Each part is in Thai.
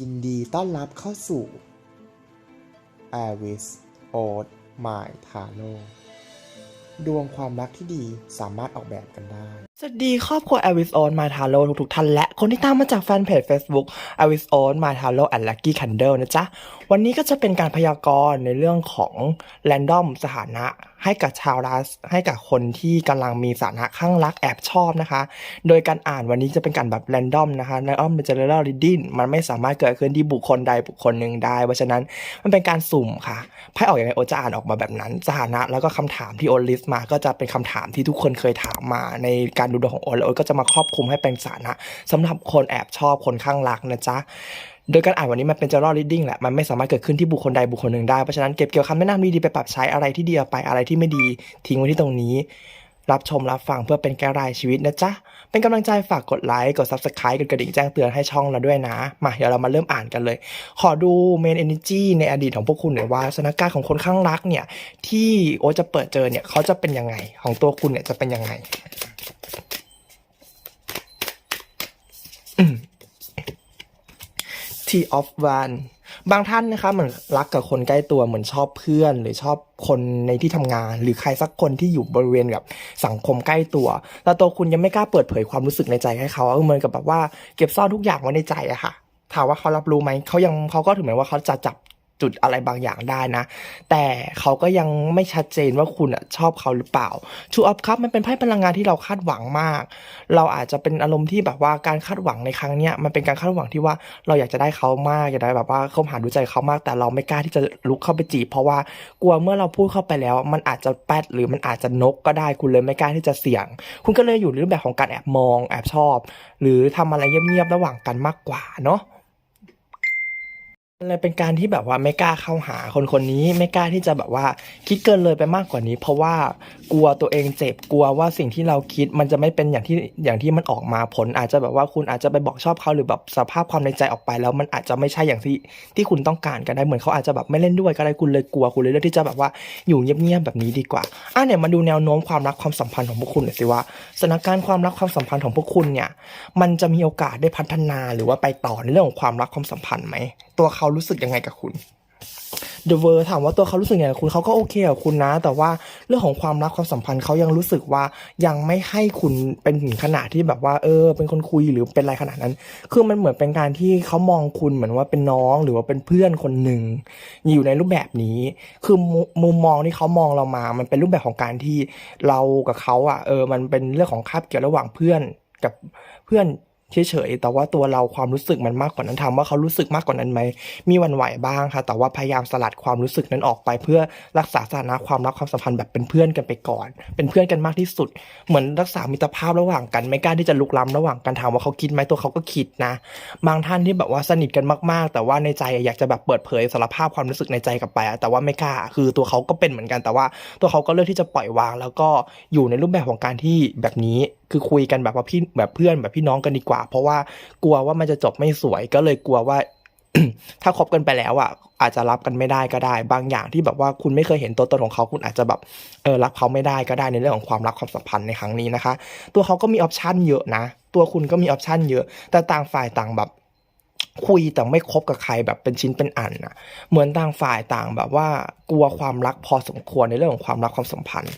ยินดีต้อนรับเข้าสู่ a r i s o d My Taro ดวงความรักที่ดีสามารถออกแบบกันได้สวัสดีครอบครัว a w i s on My Taro ทุกๆท่านและคนที่ตามมาจากแฟนเพจ Facebook a w i s on My Taro and Lucky Candle นะจ๊ะ วันนี้ก็จะเป็นการพยากรณ์ในเรื่องของ Random สถานะ ให้กับชาวราสให้กับคนที่กำลังมีสถานะข้างรักแอบชอบนะคะ โดยการอ่านวันนี้จะเป็นการแบบ Random นะคะ Random เป็น General Reading มันไม่สามารถเกิดขึ้นที่บุคคลใดบุคคลหนึ่งได้เพราะฉะนั้นมันเป็นการสุ่มค่ะไพ่ออกอยังไงโอจะอ่านออกมาแบบนั้น สถานะแล้วก็คำถามที่โอลิสมาก็จะเป็นคำถามที่ทุกคนเคยถามมาในการดูดวงของโอแล้วโอก็จะมาครอบคลุมให้เป็นสานะสำหรับคนแอบชอบคนข้างรักนะจ๊ะโดยการอ่านวันนี้มันเป็น general reading แหละ มันไม่สามารถเกิดขึ้นที่บุคคลใดบุคคลหนึ่งได้ เพราะฉะนั้นเก็บเกี่ยวคำแนะนำดีๆไปปรับใช้อะไรที่ดีไปอะไรที่ไม่ดี ทิ้งไว้ที่ตรงนี้ รับชมรับฟังเพื่อเป็นแก้รายชีวิตนะจ๊ะ เป็นกำลังใจฝากกดไลค์ กด subscribe กดกระดิ่งแจ้งเตือนให้ช่องเราด้วยนะ มาเดี๋ยวเรามาเริ่มอ่านกันเลย ขอดู main energy ในอดีตของพวกคุณหน่อยว่าสถานการณ์ของคนข้างรักเนี่ยที่โอจะเปิดเจอเนี่ยเขาจะเป็นยังไงของตัวคุณเนี่ยจะเป็นยังไง T of One บางท่านนะคะเหมือนรักกับคนใกล้ตัวเหมือนชอบเพื่อน หรือชอบคนในที่ทำงาน หรือใครสักคนที่อยู่บริเวณกับสังคมใกล้ตัว แต่ตัวคุณยังไม่กล้าเปิดเผยความรู้สึกในใจให้เขาเหมือนกับแบบว่าเก็บซ่อนทุกอย่างไว้ในใจอะค่ะถามว่าเขารับรู้ไหมเขายังเขาก็ถึงแม้ว่าเขาจะจับ จุดอะไรบางอย่างได้นะ แต่เขาก็ยังไม่ชัดเจนว่าคุณอะชอบเขาหรือเปล่า Two of Cup มันเป็นไพ่พลังงานที่เราคาดหวังมาก เราอาจจะเป็นอารมณ์ที่แบบว่าการคาดหวังในครั้งเนี้ยมันเป็นการคาดหวังที่ว่าเราอยากจะได้เขามากอยากได้แบบว่าเข้าหาดูใจเขามาก แต่เราไม่กล้าที่จะลุกเข้าไปจีบเพราะว่ากลัวเมื่อเราพูดเข้าไปแล้ว มันอาจจะแป๊ดหรือมันอาจจะนกก็ได้คุณเลยไม่กล้าที่จะเสี่ยง คุณก็เลยอยู่ในรูปแบบของการแอบมองแอบชอบ หรือทำอะไรเงียบๆระหว่างกันมากกว่าเนาะ เลยเป็นการที่แบบว่าไม่กล้าเข้าหาคนคนนี้ไม่กล้าที่จะแบบว่าคิดเกินเลยไปมากกว่านี้ เพราะว่ากลัวตัวเองเจ็บกลัวว่าสิ่งที่เราคิดมันจะไม่เป็นอย่างที่อย่างที่มันออกมาผล อาจจะแบบว่าคุณอาจจะไปบอกชอบเขาหรือแบบสภาพความในใจออกไป แล้วมันอาจจะไม่ใช่อย่างที่ที่คุณต้องการก็ได้เหมือนเขาอาจจะแบบไม่เล่นด้วยก็ได้คุณเลยกลัวคุณเลยเลือกที่จะแบบว่าอยู่เงียบๆแบบนี้ดีกว่าอะเนี่ยมาดูแนวโน้มความรักความสัมพันธ์ของพวกคุณหน่อยสิว่าสถานการณ์ความรักความสัมพันธ์ของพวกคุณเนี่ยมันจะมีโอกาสได้พัฒนาหรือว่าไปต่อในเรื่องของความรักความสัมพันธ์ไหม ตัวเขารู้สึกยังไงกับคุณ The w o r ถามว่าตัวเขารู้สึกยังไงกับคุณเขาก็โอเคกับคุณนะ แต่ว่าเรื่องของความรักความสัมพันธ์เขายังรู้สึกว่ายังไม่ให้คุณเป็นถึงขนาดที่แบบว่า เออ เป็นคนคุยหรือเป็นอะไรขนาดนั้น คือมันเหมือนเป็นการที่เขามองคุณเหมือนว่าเป็นน้องหรือว่าเป็นเพื่อนคนหนึ่งอยู่ในรูปแบบนี้ คือมุมุมมองที่เขามองเรามา มันเป็นรูปแบบของการที่เรากับเขาอะเออ มันเป็นเรื่องของคาบเกี่ยวระหว่างเพื่อนกับเพื่อน เฉยๆแต่ว่าตัวเราความรู้สึกมันมากกว่านั้นถามว่าเขารู้สึกมากกว่านั้นไหมมีวันไหวบ้างค่ะ แต่ว่าพยายามสลัดความรู้สึกนั้นออกไป เพื่อรักษาสถานะความรักความสัมพันธ์แบบเป็นเพื่อนกันไปก่อน เป็นเพื่อนกันมากที่สุด เหมือนรักษามิตรภาพระหว่างกันไม่กล้าที่จะลุกล้ำระหว่างกันถามว่าเขาคิดไหมตัวเขาก็คิดนะ บางท่านที่แบบว่าสนิทกันมากๆ แต่ว่าในใจอยากจะแบบเปิดเผยสารภาพความรู้สึกในใจกลับไปแต่ว่าไม่กล้าคือตัวเขาก็เป็นเหมือนกันแต่ว่า ตัวเขาก็เลือกที่จะปล่อยวาง แล้วก็อยู่ในรูปแบบของการที่แบบนี้ คือคุยกันแบบว่าพี่แบบเพื่อนแบบพี่น้องกันดีกว่า เพราะว่ากลัวว่ามันจะจบไม่สวยก็เลยกลัวว่าถ้าคบกันไปแล้วอะอาจจะรับกันไม่ได้ก็ได้ บางอย่างที่แบบว่าคุณไม่เคยเห็นตัวตนของเขาคุณอาจจะแบบเออรับเขาไม่ได้ก็ได้ในเรื่องของความรักความสัมพันธ์ในครั้งนี้นะคะ ตัวเขาก็มีออปชันเยอะนะ ตัวคุณก็มีออปชันเยอะ แต่ต่างฝ่ายต่างแบบ คุยแต่ไม่คบกับใครแบบเป็นชิ้นเป็นอันนะเหมือนต่างฝ่ายต่างแบบว่ากลัวความรักพอสมควรในเรื่องของความรักความสัมพันธ์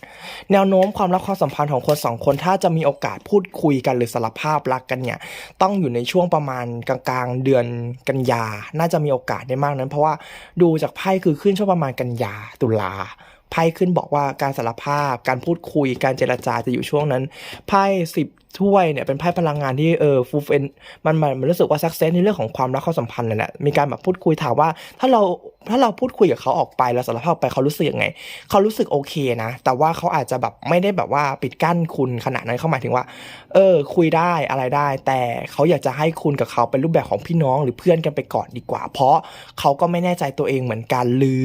แนวโน้มความรักความสัมพันธ์ของคนสองคนถ้าจะมีโอกาสพูดคุยกันหรือสารภาพรักกันเนี่ยต้องอยู่ในช่วงประมาณกลางๆเดือนกันยา น่าจะมีโอกาสได้มากนั้น เพราะว่าดูจากไพ่คือขึ้นช่วงประมาณกันยาตุลาไพ่ขึ้นบอกว่าการสารภาพ การพูดคุย การเจรจาจะอยู่ช่วงนั้น ไพ่สิบ ถ้วยเนี่ยเป็นไพ่พลังงานที่เออฟูเฟนมันมันมันรู้สึกว่าสักเซสในเรื่องของความรักความสัมพันธ์เลยแหละมีการแบบพูดคุยถามว่า ถ้าเราถ้าเราพูดคุยกับเขาออกไปแล้วสารภาพออกไปเขารู้สึกยังไง เขารู้สึกโอเคนะ แต่ว่าเขาอาจจะแบบไม่ได้แบบว่าปิดกั้นคุณขนาดนั้นเขาหมายถึงว่า เออ คุยได้อะไรได้ แต่เขาอยากจะให้คุณกับเขาเป็นรูปแบบของพี่น้องหรือเพื่อนกันไปก่อนดีกว่า เพราะเขาก็ไม่แน่ใจตัวเองเหมือนกัน หรือ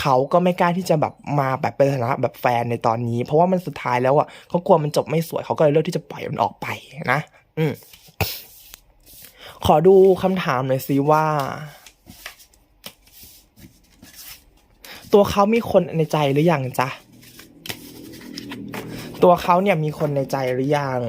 เขาก็ไม่กล้าที่จะแบบมาแบบเป็นฐานะแบบแฟนในตอนนี้ เพราะว่ามันสุดท้ายแล้วอะเขากลัวมันจบไม่สวยเขาก็เลยเลือกที่จะปล่อยมันออกไปนะ อืมขอดูคำถามหน่อยสิว่า ตัวเขามีคนในใจหรือยังจ๊ะ ตัวเขาเนี่ยมีคนในใจหรือยัง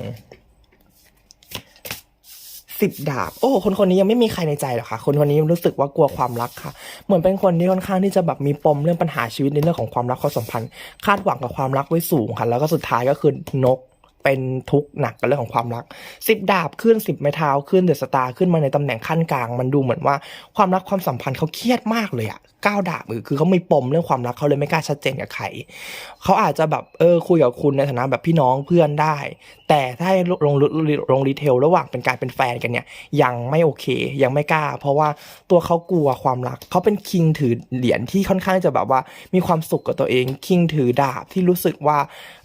สิบดาบ โอ้คนคนนี้ยังไม่มีใครในใจหรอกค่ะ คนคนนี้รู้สึกว่ากลัวความรักค่ะ เหมือนเป็นคนที่ค่อนข้างที่จะแบบมีปมเรื่องปัญหาชีวิตในเรื่องของความรักความสัมพันธ์ คาดหวังกับความรักไว้สูงค่ะ แล้วก็สุดท้ายก็คือนก เป็นทุกข์หนักกับเรื่องของความรักสิบดาบขึ้นสิบไม้เท้าขึ้นเดอะสตาร์ขึ้นมาในตำแหน่งขั้นกลาง มันดูเหมือนว่าความรักความสัมพันธ์เขาเครียดมากเลยอะเก้าดาบคือคือเขาไม่ปมเรื่องความรักเขาเลยไม่กล้าชัดเจนกับใครเขาอาจจะแบบเออคุยกับคุณในฐานะแบบพี่น้องเพื่อนได้ แต่ถ้าลงลงลงรีเทลระหว่างเป็นการเป็นแฟนกันเนี่ยยังไม่โอเค ยังไม่กล้า เพราะว่าตัวเขากลัวความรักเขาเป็นคิงถือเหรียญที่ค่อนข้างจะแบบว่ามีความสุขกับตัวเองคิงถือดาบที่รู้สึกว่า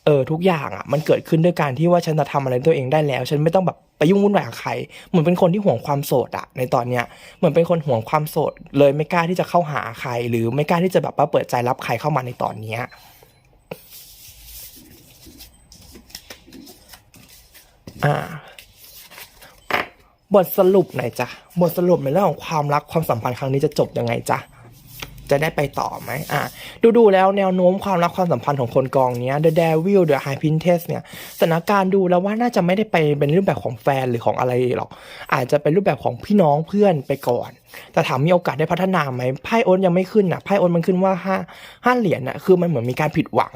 เออทุกอย่างอะมันเกิดขึ้นด้วยการที่ว่าฉันจะทำอะไรตัวเองได้แล้ว ฉันไม่ต้องแบบไปยุ่งวุ่นวายกับใคร เหมือนเป็นคนที่ห่วงความโสดอะในตอนเนี้ยเหมือนเป็นคนห่วงความโสด เลยไม่กล้าที่จะเข้าหาใคร หรือไม่กล้าที่จะแบบว่าเปิดใจรับใครเข้ามาในตอนเนี้ยอ่าบทสรุปไหนจ้ะบทสรุปในเรื่องของความรักความสัมพันธ์ครั้งนี้จะจบยังไงจ๊ะ จะได้ไปต่อไหมอะดูดูๆแล้วแนวโน้มความรักความสัมพันธ์ของคนกองเนี้ย The Devil The High Princess เนี่ยสถานการณ์ดูแล้วว่าน่าจะไม่ได้ไปเป็นรูปแบบของแฟนหรือของอะไรหรอก อาจจะเป็นรูปแบบของพี่น้องเพื่อนไปก่อนแต่ถามมีโอกาสได้พัฒนาไหมไพ่โอนยังไม่ขึ้นอะไพ่โอนมันขึ้นว่าห้าห้าเหรียญอะคือมันเหมือนมีการผิดหวัง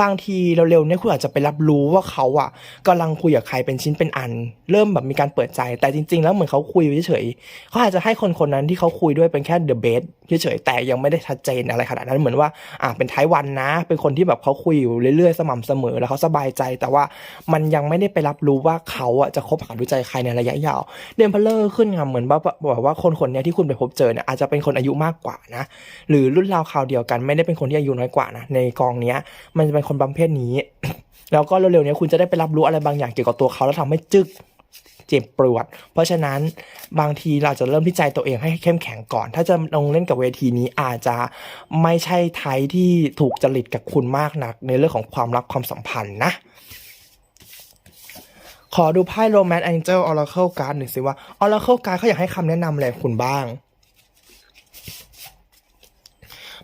บางทีเร็วๆเนี่ยคุณอาจจะไปรับรู้ว่าเขาอะกำลังคุยกับใครเป็นชิ้นเป็นอัน เริ่มแบบมีการเปิดใจ แต่จริง ๆ แล้วเหมือนเขาคุยเฉยๆเขาอาจจะให้คนคนนั้นที่เขาคุยด้วยเป็นแค่เดอะเบสเฉยๆแต่ยังไม่ได้ชัดเจนอะไรขนาดนั้นเหมือนว่าอ่าเป็นไทวันนะ เป็นคนที่แบบเขาคุยอยู่เรื่อยๆสม่ำเสมอแล้วเขาสบายใจ แต่ว่ามันยังไม่ได้ไปรับรู้ว่าเขาอะจะคบหาดูใจใครในระยะยาว เดนเพลเลอร์ขึ้นค่ะเหมือนว่าบอกว่าคนคนนี้ที่คุณไปพบเจอเนี่ยอาจจะเป็นคนอายุมากกว่านะหรือรุ่นราวคราวเดียวกัน ไม่ได้เป็นคนที่อายุน้อยกว่านะในกองเนี้ยมันจะเป็นคนประเภทนี้ แล้วก็เร็วๆนี้คุณจะได้ไปรับรู้อะไรบางอย่างเกี่ยวกับตัวเขาแล้วทำให้จึกเจ็บปวด เพราะฉะนั้นบางทีเราจะเริ่มที่ใจตัวเองให้เข้มแข็งก่อน ถ้าจะลงเล่นกับเวทีนี้อาจจะไม่ใช่ไทยที่ถูกจริตกับคุณมากนัก ในเรื่องของความรักความสัมพันธ์นะ ขอดูไพ่ Romance Angel Oracle Card หน่อยสิว่า Oracle Card เขาอยากให้คำแนะนำอะไรคุณบ้าง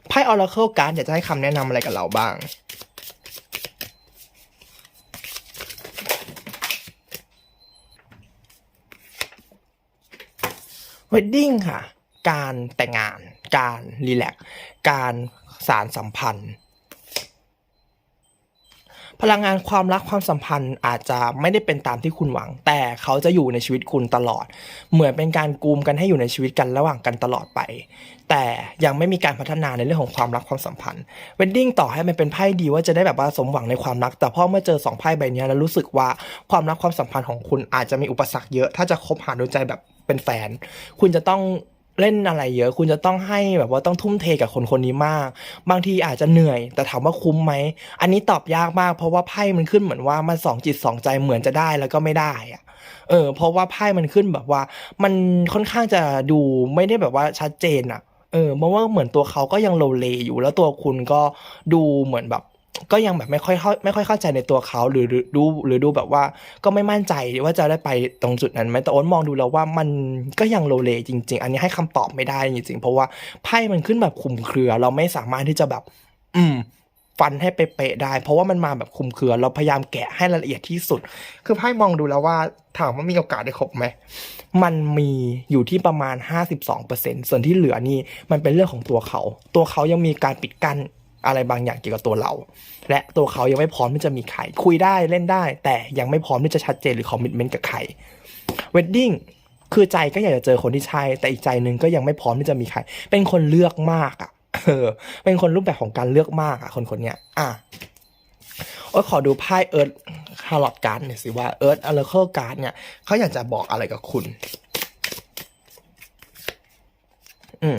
ไพ่ Oracle Card อยากจะให้คำแนะนำอะไรกับเราบ้าง Wedding ค่ะ การแต่งงาน การรีแลกซ์การสารสัมพันธ์ พลังงานความรักความสัมพันธ์อาจจะไม่ได้เป็นตามที่คุณหวัง แต่เขาจะอยู่ในชีวิตคุณตลอด เหมือนเป็นการกูมกันให้อยู่ในชีวิตกันระหว่างกันตลอดไป แต่ยังไม่มีการพัฒนาในเรื่องของความรักความสัมพันธ์เวดดิ้งต่อให้มันเป็นไพ่ดีว่าจะได้แบบว่าสมหวังในความรัก แต่พอเมื่อเจอสองไพ่ใบนี้แล้วรู้สึกว่าความรักความสัมพันธ์ของคุณอาจจะมีอุปสรรคเยอะ ถ้าจะคบหาดูใจแบบเป็นแฟน คุณจะต้อง เล่นอะไรเยอะ คุณจะต้องให้แบบว่าต้องทุ่มเทกับคนคนนี้มาก บางทีอาจจะเหนื่อย แต่ถามว่าคุ้มไหม อันนี้ตอบยากมาก เพราะว่าไพ่มันขึ้นเหมือนว่ามันสองจิตสองใจเหมือนจะได้แล้วก็ไม่ได้อะเออ เพราะว่าไพ่มันขึ้นแบบว่า มันค่อนข้างจะดูไม่ได้แบบว่าชัดเจนอะเออเพราะว่าเหมือนตัวเขาก็ยังโลเลอยู่ แล้วตัวคุณก็ดูเหมือนแบบ ก็ยังแบบไม่ค่อยเข้าไม่ค่อยเข้าใจในตัวเขาหรือรือดูหรือดูแบบว่าก็ไม่มั่นใจว่าจะได้ไปตรงจุดนั้นไหมแต่โอ๊ตมองดูแล้วว่ามันก็ยังโลเลจริง ๆ อันนี้ให้คำตอบไม่ได้จริงๆ เพราะว่าไพ่มันขึ้นแบบคุมเครือ เราไม่สามารถที่จะแบบ อืมฟันให้เป๊ะได้ เพราะว่ามันมาแบบคุมเครือ เราพยายามแกะให้ละเอียดที่สุด คือไพ่มองดูแล้วว่าถามว่ามีโอกาสได้ครบไหม มันมีอยู่ที่ประมาณ 52%ส่วนที่เหลือนี่มันเป็นเรื่องของตัวเขา ตัวเขายังมีการปิดกั้น อะไรบางอย่างเกี่ยวกับตัวเรา และตัวเขายังไม่พร้อมที่จะมีใครคุยได้เล่นได้ แต่ยังไม่พร้อมที่จะชัดเจนหรือคอมมิชเมนต์กับใครเวดดิ้งคือใจก็อยากจะเจอคนที่ใช่ แต่อีกใจหนึ่งก็ยังไม่พร้อมที่จะมีใคร เป็นคนเลือกมากอะเออเป็นคนรูปแบบของการเลือกมากอะคนคนเนี้ยอะโอ้ขอดูไพ่เอิร์ธฮาร์ลอดการ์ดหน่อยสิว่าเอิร์ธอเลอร์เคิลการ์ดเนี่ยเขาอยากจะบอกอะไรกับคุณ อืม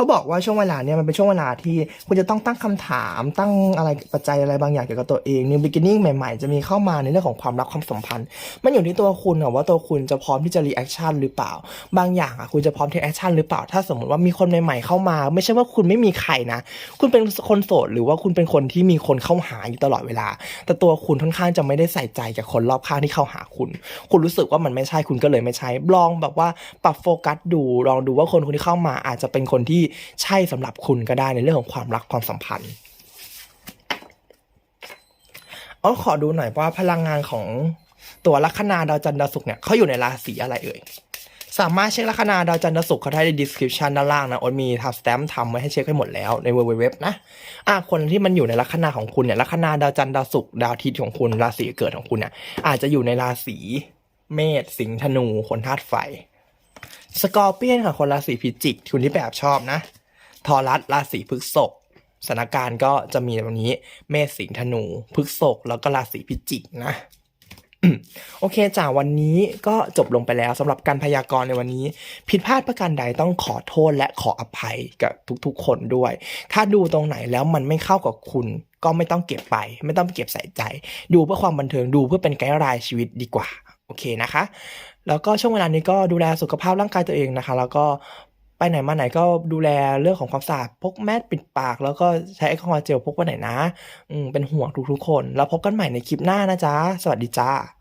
เขาบอกว่าช่วงเวลาเนี่ยมันเป็นช่วงเวลาที่คุณจะต้องตั้งคำถามตั้งอะไรปัจจัยอะไรบางอย่างเกี่ยวกับตัวเอง New Beginning ใหม่ๆ จะมีเข้ามาในเรื่องของความรักความสัมพันธ์ มันอยู่ที่ตัวคุณอะว่าตัวคุณจะพร้อมที่จะรีแอคชั่นหรือเปล่า บางอย่างอะคุณจะพร้อมที่แอคชั่นหรือเปล่า ถ้าสมมติว่ามีคนใหม่ๆเข้ามา ไม่ใช่ว่าคุณไม่มีใครนะ คุณเป็นคนโสดหรือว่าคุณเป็นคนที่มีคนเข้าหาอยู่ตลอดเวลา แต่ตัวคุณค่อนข้างจะไม่ได้ใส่ใจกับคนรอบข้างที่เข้าหาคุณ คุณรู้สึกว่ามันไม่ใช่คุณก็เลยไม่ใช่ลองแบบว่าปรับโฟกัสดูลองดูว่าคนคนที่เข้ามาอาจจะเป็นคนที่ใช่สำหรับคุณก็ได้ในเรื่องของความรักความสัมพันธ์อ๋อขอดูหน่อยว่าพลังงานของตัวลัคนาดาวจันทร์ดาวศุกร์เนี่ยเขาอยู่ในราศีอะไรเอ่ยสามารถเช็คลัคนาดาวจันทร์ศุกร์เขาได้ใน description ด้านล่างนะโอนมีทำสแตมป์ทำไว้ให้เช็คให้หมดแล้วในเว็บนะอะคนที่มันอยู่ในลัคนาของคุณเนี่ยลัคนาดาวจันทร์ดาวศุกร์ดาวอาทิตย์ของคุณราศีเกิดของคุณเนี่ยอาจจะอยู่ในราศีเมษสิงห์ธนูคนธาตุไฟ สกอร์เปียนค่ะคนราศีพิจิกคุณที่แบบชอบนะทอรัสราศีพฤษภสถานการณ์ก็จะมีแบบนี้เมษสิงห์ธนูพฤษภแล้วก็ราศีพิจิกนะโอเคจ้าวันนี้ก็จบลงไปแล้วสำหรับการพยากรณ์ในวันนี้ ผิดพลาดประการใดต้องขอโทษและขออภัยกับทุกๆ คนด้วย ถ้าดูตรงไหนแล้วมันไม่เข้ากับคุณ ก็ไม่ต้องเก็บไป ไม่ต้องเก็บใส่ใจ ดูเพื่อความบันเทิงดูเพื่อเป็นไกด์ไลน์ชีวิตดีกว่า โอเคนะคะ แล้วก็ช่วงเวลานี้ก็ดูแลสุขภาพร่างกายตัวเองนะคะ แล้วก็ไปไหนมาไหนก็ดูแลเรื่องของความสะอาดพกแมสปิดปาก แล้วก็ใช้แอลกอฮอล์เจลพกไปไหนนะ อืมเป็นห่วงทุกๆคน แล้วพบกันใหม่ในคลิปหน้านะจ๊ะ สวัสดีจ้า